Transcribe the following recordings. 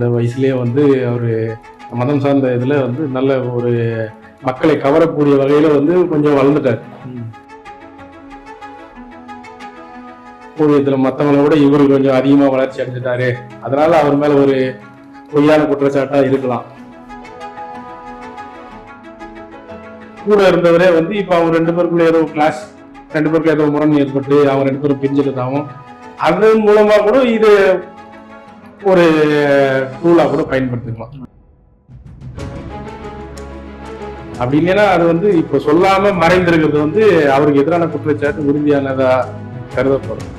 இந்த வயசுலேயே வந்து அவர் மதம் சார்ந்த இதில் வந்து நல்ல ஒரு மக்களை கவரக்கூடிய வகையில் வந்து கொஞ்சம் வளர்ந்துட்டார். ஊழியத்துல மற்றவங்களை விட இவர் கொஞ்சம் அதிகமாக வளர்ச்சி அடைஞ்சிட்டாரு. அதனால அவர் மேல ஒரு பொய்யான குற்றச்சாட்டாக இருக்கலாம். கூட இருந்தவரே வந்து இப்போ அவங்க ரெண்டு பேருக்குள்ள ஏதோ கிளாஸ் ரெண்டு பேருக்குள்ள ஏதோ முரண் ஏற்பட்டு அவங்க ரெண்டு பேரும் பிரிஞ்சிருந்தாவும் அதன் மூலமாக கூட இது ஒரு டூலா கூட பயன்படுத்திக்கலாம். அப்படி இல்லைன்னா அது வந்து இப்ப சொல்லாம மறைந்திருக்கிறது வந்து அவருக்கு எதிரான குற்றச்சாட்டு உறுதியானதா கருதப்படும்.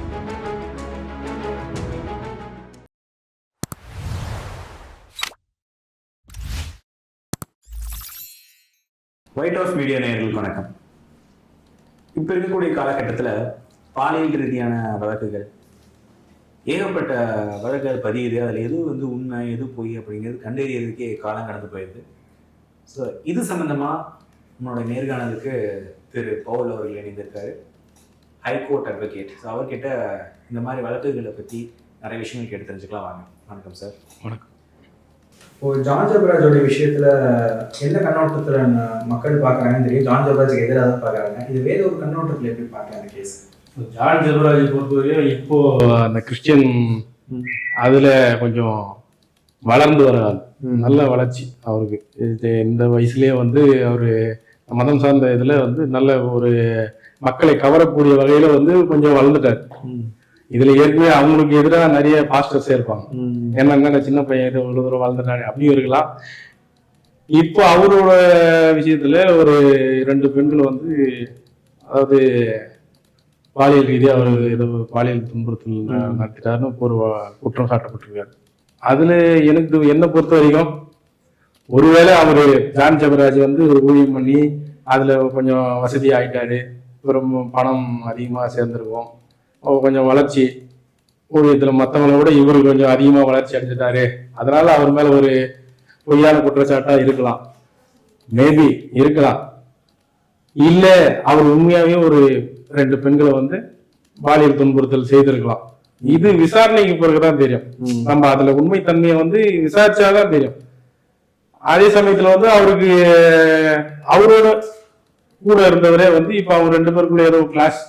ஒயிட் ஹவுஸ் மீடியா நேர்களுக்கு வணக்கம். இப்போ இருக்கக்கூடிய காலகட்டத்தில் பாலியல் ரீதியான வழக்குகள் ஏகப்பட்ட வழக்குகள் பதியுது. அதில் எது வந்து உண்மை எது பொய் அப்படிங்கிறது கண்டறியறதுக்கே காலம் கடந்து போயிடுது ஸோ இது சம்மந்தமாக நம்மளோட நேர்காணலுக்கு திரு பவுல் அவர்கள் இணைந்திருக்காரு. ஹைகோர்ட் அட்வொகேட் ஸோ அவர்கிட்ட இந்த மாதிரி வழக்குகளை பற்றி நிறைய விஷயங்கள் கேட்டு தெரிஞ்சுக்கலாம். வாங்க. வணக்கம் சார் வணக்கம். இப்போ ஜான் ஜபராஜோட விஷயத்துல எந்த கண்ணோட்டத்துல மக்கள் பாக்குறாங்கன்னு தெரியும். ஜான் ஜபராஜுக்கு எதிராக தான் பாக்குறாங்க இது வேற ஒரு கண்ணோட்டத்துல எப்படி பார்க்கறாங்க கேஸ் ஜான் ஜெபராஜை பொறுத்தவரையும் இப்போ அந்த கிறிஸ்டியன் அதுல கொஞ்சம் வளர்ந்து வர. நல்ல வளர்ச்சி அவருக்கு. இந்த வயசுலயே வந்து அவரு மதம் சார்ந்த இதுல வந்து நல்ல ஒரு மக்களை கவரக்கூடிய வகையில வந்து கொஞ்சம் வளர்ந்துட்டார். இதுல ஏற்கனவே அவங்களுக்கு எதிராக நிறைய பாஸ்டர்ஸ் இருப்பாங்க. என்னங்க சின்ன பையன் இது இவ்வளவு தூரம் வளர்ந்துட்டாரு அப்படியும் இருக்கலாம். இப்போ அவரோட விஷயத்துல ஒரு ரெண்டு பெண்கள் வந்து அதாவது பாலியல் ரீதியாக அவர் ஏதோ பாலியல் துன்புறுத்தல் நடத்திட்டாருன்னு ஒரு குற்றம் சாட்டப்பட்டிருக்காரு. அதுல எனக்கு என்ன பொறுத்த வரைக்கும் ஒருவேளை அவரு ஜான் ஜெபராஜ் வந்து ஒரு ஊழியம் பண்ணி அதுல கொஞ்சம் வசதி ஆயிட்டாரு அப்புறம் பணம் அதிகமா சேர்ந்திருக்கும் கொஞ்சம் வளர்ச்சி ஊழியத்துல மத்தவங்கள விட இவரு கொஞ்சம் அதிகமா வளர்ச்சி அடைஞ்சிட்டாரு அதனால அவர் மேல ஒரு பொய்யான குற்றச்சாட்டா இருக்கலாம். மேபி இருக்கலாம். இல்ல அவர் உண்மையாவே ஒரு ரெண்டு பெண்களை வந்து பாலியல் துன்புறுத்தல் செய்திருக்கலாம். இது விசாரணைக்கு பிறகுதான் தெரியும். நம்ம அதுல உண்மை தன்மையை வந்து விசாரிச்சாதான் தெரியும். அதே சமயத்துல வந்து அவருக்கு அவரோட கூட இருந்தவரே வந்து இப்ப அவங்க ரெண்டு பேருக்குள்ள ஏதோ கிளாஸ்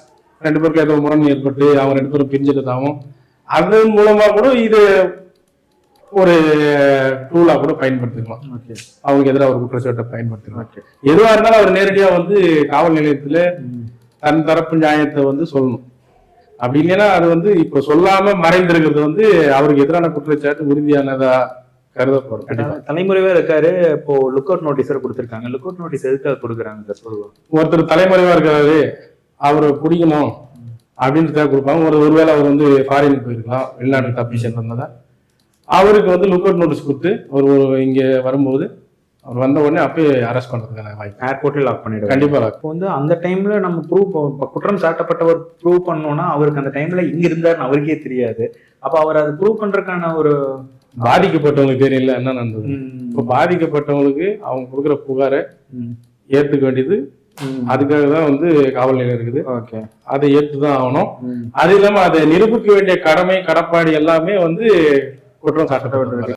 ரெண்டு பேருக்குள்ள ஏதோ முரண் ஏற்பட்டு அவங்க ரெண்டு பேரும் பிரிஞ்சிருந்தாவும் அதன் மூலமா கூட இது ஒரு டூலா கூட பயன்படுத்திக்கலாம். அவங்களுக்கு எதிராக ஒரு குற்றச்சாட்டை பயன்படுத்திக்கலாம். எதுவா இருந்தாலும் அவர் நேரடியா வந்து காவல் நிலையத்துல தன் தரப்பு நியாயத்தை வந்து சொல்லணும். அப்படி இல்லைன்னா அது வந்து இப்ப சொல்லாம மறைந்திருக்கிறது வந்து அவருக்கு எதிரான குற்றச்சாட்டு உறுதியானதா கருதப்படும். தலைமுறைவா இருக்காரு. இப்போ லுக் அவுட் நோட்டீஸ் கொடுத்துருக்காங்க. லுக் அவுட் நோட்டீஸ் எதுக்காக கொடுக்குறாங்க? ஒருத்தர் தலைமறைவா இருக்காரு அவரை பிடிக்கணும் அப்படின்றதுக்காக கொடுப்பாங்க. ஒரு ஒருவேளை அவர் வந்து ஃபாரின் போயிருக்கலாம். வெளிநாட்டுக்கு தப்பி சென்றதா அவருக்கு வந்து லுக் அவுட் நோட்டீஸ் கொடுத்து அவர் ஒரு இங்க வரும்போது அவர் வந்த உடனே அப்பயே அரெஸ்ட் பண்றதுக்கான வாய்ப்பு. ஏர்போர்ட்ல லாக் பண்ணிடுவாங்க கண்டிப்பா இப்போ வந்து அந்த டைம்ல நம்ம ப்ரூவ் குற்றம் சாட்டப்பட்டவர் ப்ரூவ் பண்ணோம்னா அவருக்கு அந்த டைம்ல இங்க இருந்தாருன்னு அவருக்கே தெரியாது. அப்ப அவர் அதை ப்ரூவ் பண்றதுக்கான ஒரு பாதிக்கப்பட்டவங்களுக்கு தெரியல என்ன நடந்தது? இப்போ பாதிக்கப்பட்டவங்களுக்கு அவங்க கொடுக்குற புகாரை ம், ஏத்துக்க வேண்டியது. அதுக்காக தான் வந்து காவல் நிலையம் இருக்குது. ஓகே. அதை ஏற்று தான் ஆகணும். அது இல்லாம அதை நிரூபிக்க வேண்டிய கடமை கடப்பாடு எல்லாமே வந்து குற்றம் சாட்டப்பட்டது